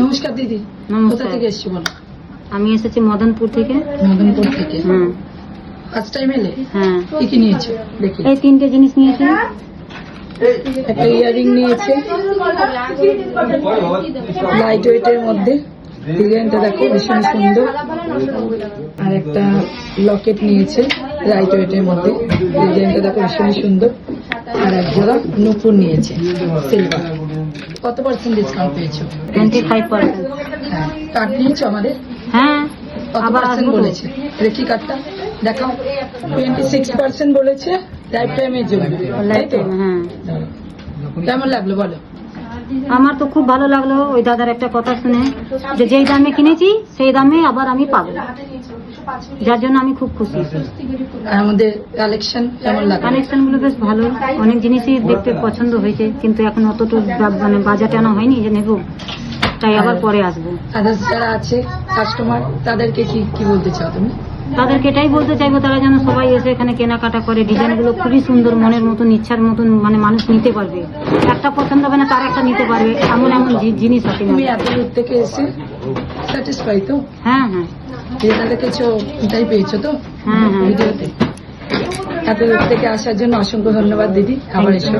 নমস্কার দিদি। কোথা থেকে এসছি বলো? আমি এসেছি মদনপুর থেকে। মদনপুর থেকে? হ্যাঁ ফার্স্ট টাইম এলে? হ্যাঁ। কি কি নিয়েছো? দেখি। এই তিনটে জিনিস নিয়েছি। একটা ইয়ারিং নিয়েছে। লাইট ওয়েটের মধ্যে। ডিজাইনটা দেখো ভীষণ সুন্দর। আর একটা লকেট নিয়েছে লাইট ওয়েটের মধ্যে। ডিজাইনটা দেখো ভীষণ সুন্দর। আর এক জোড়া নুপুর নিয়েছে সিলভার কত পার্সেন্ট ডিসকাউন্ট পেয়েছ? টোয়েন্টি ফাইভ পার্সেন্ট হ্যাঁ কার্ড নিয়েছো আমাদের? হ্যাঁ কত পার্সেন্ট বলেছে? রেখি কার্ডটা দেখাও। টোয়েন্টি সিক্স পার্সেন্ট বলেছে লাইফ টাইমের জন্য। তাই তো? হ্যাঁ। কেমন লাগল বলো? আমার তো খুব ভালো লাগল ওই দাদার একটা কথা শুনে যে যেই দামে কিনেছি সেই দামে আবার আমি পাবো। যার জন্য আমি খুব খুশি। আমাদের কালেকশন কেমন কালেকশনগুলো বেশ ভালো। অনেক জিনিসই দেখতে পছন্দ হয়েছে কিন্তু এখন অতটা মানে বাজার টানা হয়নি যে নেব তাই আবার পরে আসব। আদার্স যারা আছে কাস্টমার তাদেরকে কি কি বলতে চাও তুমি? তাদেরকে এটাই বলতে চাইব তারা যেন সবাই এসে এখানে কেনাকাটা করে ডিজাইনগুলো খুবই সুন্দর মনের মতন ইচ্ছার মতন মানে মানুষ নিতে পারবে। একটা পছন্দ হবে না তার একটা নিতে পারবে এমন এমন জিনিস আছে থেকে এসে স্যাটিসফাই তো? হ্যাঁ হ্যাঁ। যেটা দেখেছ এটাই পেয়েছ তো? হ্যাঁ হ্যাঁ। ভিডিওতে এত দূর থেকে আসার জন্য অসংখ্য ধন্যবাদ দিদি। আবার এসো।